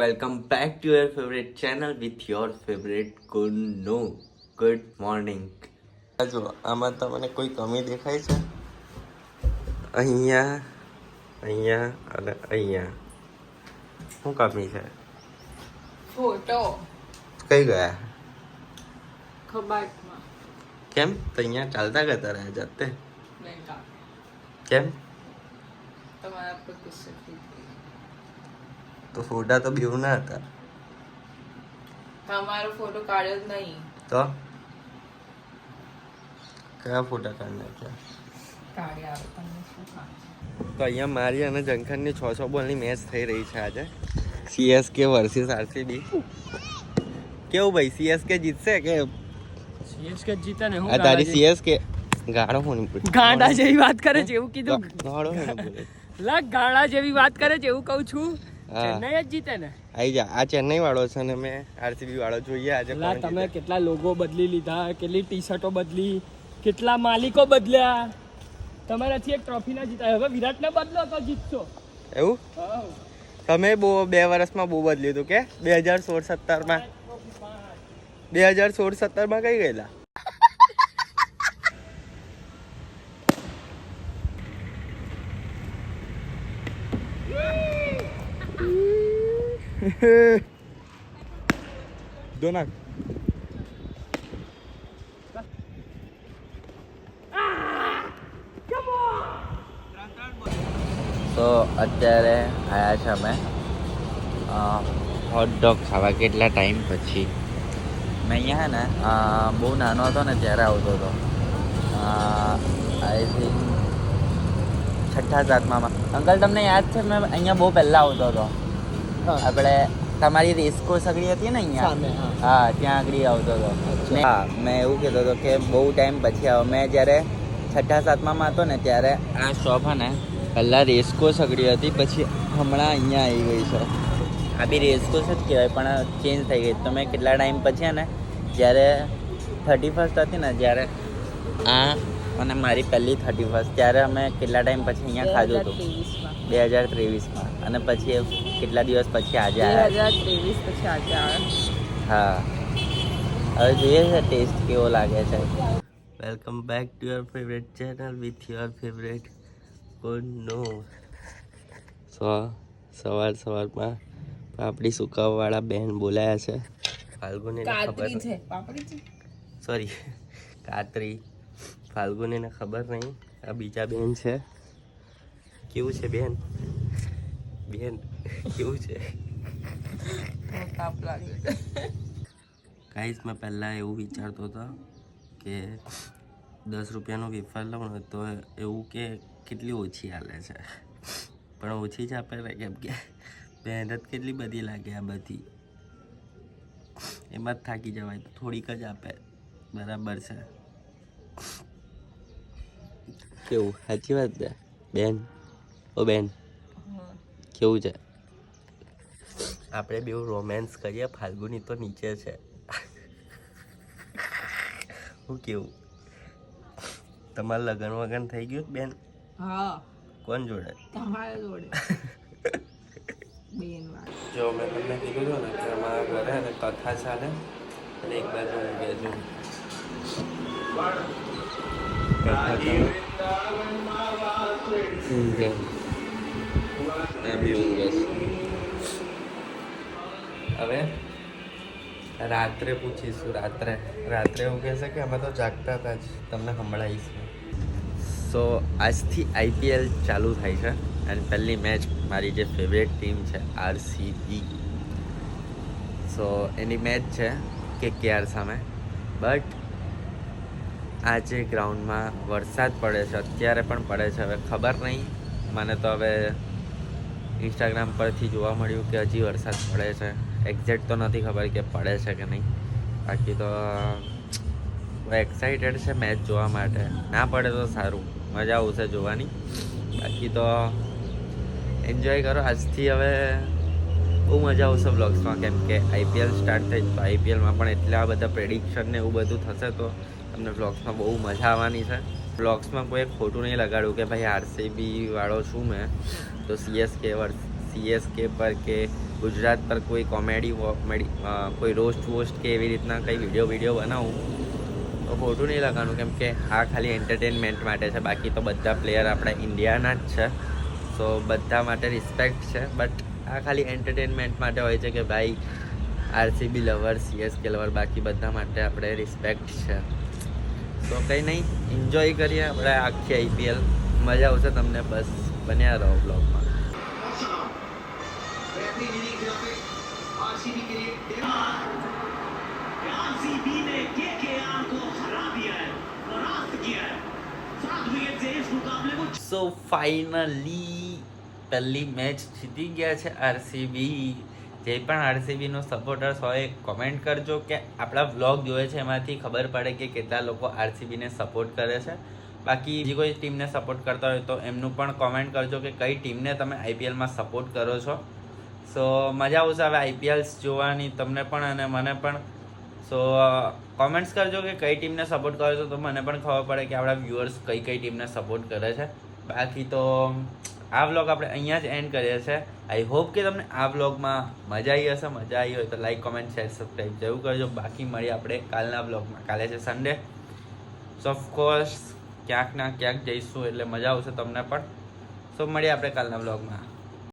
Welcome back to your favourite channel with your favourite good no good morning જો આમાં તમને કોઈ કમી દેખાય છે. અહીંયા અહીંયા અને અહીંયા. શું કમી છે? ફોટો કઈ ગયા? કબાટમાં. કેમ? તો અહીંયા ચાલતા કરતા રહ્યા જાતે? કેમ? તમારા પર ગુસ્સે થઈ તો ફોટા તો બેવ ના હતા. તમારો ફોટો કાઢ્યો જ નહીં. તો? કયા ફોટા કાઢી નાખ્યા તો અહીંયા મારી અને જંખનની છ છ બોલની મેચ થઈ રહી છે આજે. સીએસકે વર્સિસ આરસીબી કેવું ભાઈ સીએસકે જીતશે કે? સીએસકે જીતે ને હું તારી સીએસકે ગાળો હું ગાંડા જેવી વાત કરે છે એવું કીધું. ગાળો લગ ગાળા જેવી વાત કરે છે એવું કહું છું. ચેન્નઈ જ જીતે ને? આઈ જા આ ચેન્નઈ વાળો છે ને મેં આરસીબી વાળો જોઈએ આજે તમે કેટલા લોગો બદલી લીધા કેટલી ટી શર્ટો બદલી કેટલા માલિકો બદલ્યા. તમારાથી એક ટ્રોફી ના જીતા હવે વિરાટને બદલો તો જીતશો. એવું? તમે બહુ બે વર્ષમાં બહુ બદલ્યું હતું કે? બે હજાર સોળ સત્તરમાં. બે હજાર સોળ સત્તરમાં કઈ ગયેલા? દોનાક તો અત્યારે આવ્યા છે અમે. હોટડોગ ખાવા કેટલા ટાઈમ પછી. મેં અહીંયા ને બહુ નાનો હતો ને ત્યારે આવતો હતો. આઈ થિંક છઠ્ઠા સાતમામાં. અંકલ, તમને યાદ છે? મેં અહીંયા બહુ પહેલાં આવતો હતો. આપણે તમારી રેસ્કો સગડી હતી ને અહીંયા? હા. ત્યાં આગળ આવતો હતો. હા મેં એવું કહેતો હતો કે બહુ ટાઈમ પછી આવ્યો મેં જ્યારે છઠ્ઠા સાતમામાં હતો ને ત્યારે આ શોપ હે ને પહેલાં રેસ્કો સગડી હતી પછી હમણાં અહીંયા આવી ગઈ છે. આ બી રેસ્કો જ કહેવાય પણ ચેન્જ થઈ ગઈ. તો મેં કેટલા ટાઈમ પછી ને જ્યારે થર્ટી ફર્સ્ટ હતી ને જ્યારે આ અને મારી પહેલી થર્ટી ફર્સ્ટ ત્યારે અમે કેટલા ટાઈમ પછી અહીંયા ખાધું હતું? બે હજાર ત્રેવીસમાં. અને પછી કેટલા દિવસ પછી આજે આવ્યા? ત્રેવીસ પછી આજે હા. હવે જોઈએ છે ટેસ્ટ કેવો લાગે છે. Welcome back to your favourite channel with your favourite good નો સો સવાર સવારમાં પાપડી સુકાવવાળા બેન બોલાયા છે. ફાલ્ગુને ખબર છે સોરી કાતરી. ફાલ્ગુનીને ખબર નહીં. આ બીજા બેન છે. કેવું છે બેન? બેન, કેવું છે? તાપ મેં પહેલાં એવું વિચારતો હતો કે દસ રૂપિયાનો વેફર લઉં ને તો એવું કે કેટલી ઓછી હાલે છે. પણ ઓછી જ આપે કેમ કે મહેનત કેટલી બધી લાગે આ બધી. એમાં જ થાકી જવાય થોડીક જ આપે. બરાબર છે. કેવું? સાચી વાત છે. બેન? ઓ બેન? કેવું છે? આપણે બેવ રોમેન્સ કરીએ ફાલ્ગુની તો નીચે છે. હું કેવું? તમારું લગ્ન વગન થઈ ગયું બેન? હા. કોણ જોડે? તમારા જોડે. બેન જો મેં તમને કીધું હતું ને કે અમારા ઘરે અને કથા ચાલે અને એક બાજુ હું બેજું કથા ચાલે. ઊંઘે. મેં બી ઊંઘે. હવે રાત્રે પૂછીશું. રાત્રે રાત્રે એવું કહેશે કે અમે તો જાગતા હતા જ? તમને સંભળાવીશું સો આજથી આઈપીએલ ચાલુ થાય છે અને પહેલી મેચ મારી જે ફેવરેટ ટીમ છે આરસીબી સો એની મેચ છે કે કેઆર સામે. બટ આજે ગ્રાઉન્ડમાં વરસાદ પડે છે, અત્યારે પણ પડે છે. હવે ખબર નહીં. મને તો હવે ઇન્સ્ટાગ્રામ પરથી જોવા મળ્યું કે હજી વરસાદ પડે છે. એક્ઝેક્ટ તો નથી ખબર કે પડે છે કે નહીં. બાકી તો એક્સાઇટેડ છે મેચ જોવા માટે. ના પડે તો સારું. મજા આવશે જોવાની. બાકી તો એન્જોય કરો. આજથી હવે બહુ મજા આવશે બ્લોગ્સમાં કેમ કે આઈપીએલ સ્ટાર્ટ થઈ તો આઈપીએલમાં પણ એટલા બધા પ્રેડિક્શન ને એવું બધું થશે તો તમને વ્લોગ્સમાં બહુ મજા આવવાની છે. વ્લોગ્સમાં કોઈ ખોટું નહીં લગાડું કે ભાઈ આરસીબી વાળો છું મેં. તો સીએસકે સીએસકે પર કે ગુજરાત પર કોઈ કોમેડી કોઈ રોસ્ટ વોસ્ટ કે એવી રીતના કંઈ વીડિયો વીડિયો બનાવું, તો ખોટું નહીં લગાવવાનું કેમ કે આ ખાલી એન્ટરટેનમેન્ટ માટે છે. બાકી તો બધા પ્લેયર આપણા ઇન્ડિયાના જ છે. સો બધા માટે રિસ્પેક્ટ છે. બટ આ ખાલી એન્ટરટેનમેન્ટ માટે હોય છે કે ભાઈ આરસીબી લવર સીએસકે લવર બાકી બધા માટે આપણે રિસ્પેક્ટ છે. તો કંઈ નહીં એન્જોય કરીએ આપણે આખી આઈપીએલ મજા આવશે તમને, બસ બન્યા રહો બ્લોગમાં સો ફાઇનલી પહેલી મેચ જીતી ગયા છે આરસીબી જે પણ આરસીબીનો સપોર્ટર્સ હોય કોમેન્ટ કરજો કે આપણા વ્લોગ જોવે છે એમાંથી ખબર પડે કે કેટલા લોકો આરસીબીને સપોર્ટ કરે છે. બાકી બીજી કોઈ ટીમને સપોર્ટ કરતા હોય તો એમનું પણ કોમેન્ટ કરજો કે કઈ ટીમને તમે આઈપીએલમાં સપોર્ટ કરો છો. સો મજા આવશે હવે આઈપીએલ્સ જોવાની તમને પણ અને મને પણ. સો કોમેન્ટ્સ કરજો કે કઈ ટીમને સપોર્ટ કરો છો તો મને પણ ખબર પડે કે આપણા વ્યુઅર્સ કઈ કઈ ટીમને સપોર્ટ કરે છે. બાકી તો આ વ્લોગ આપણે અહીંયા જ એન્ડ કરીએ છીએ. આઈ હોપ કે તમને આ વ્લોગમાં મજા આવી હશે, મજા આવી હોય તો લાઈક કોમેન્ટ શેર સબસ્ક્રાઈબ જરૂર કરજો. બાકી મળીએ આપણે કાલના વ્લોગમાં કાલે છે સન્ડે સો ઓફકોર્સ ક્યાંક ના ક્યાંક જઈશું એટલે મજા આવશે તમને પણ. સો મળીએ આપણે કાલના વ્લોગમાં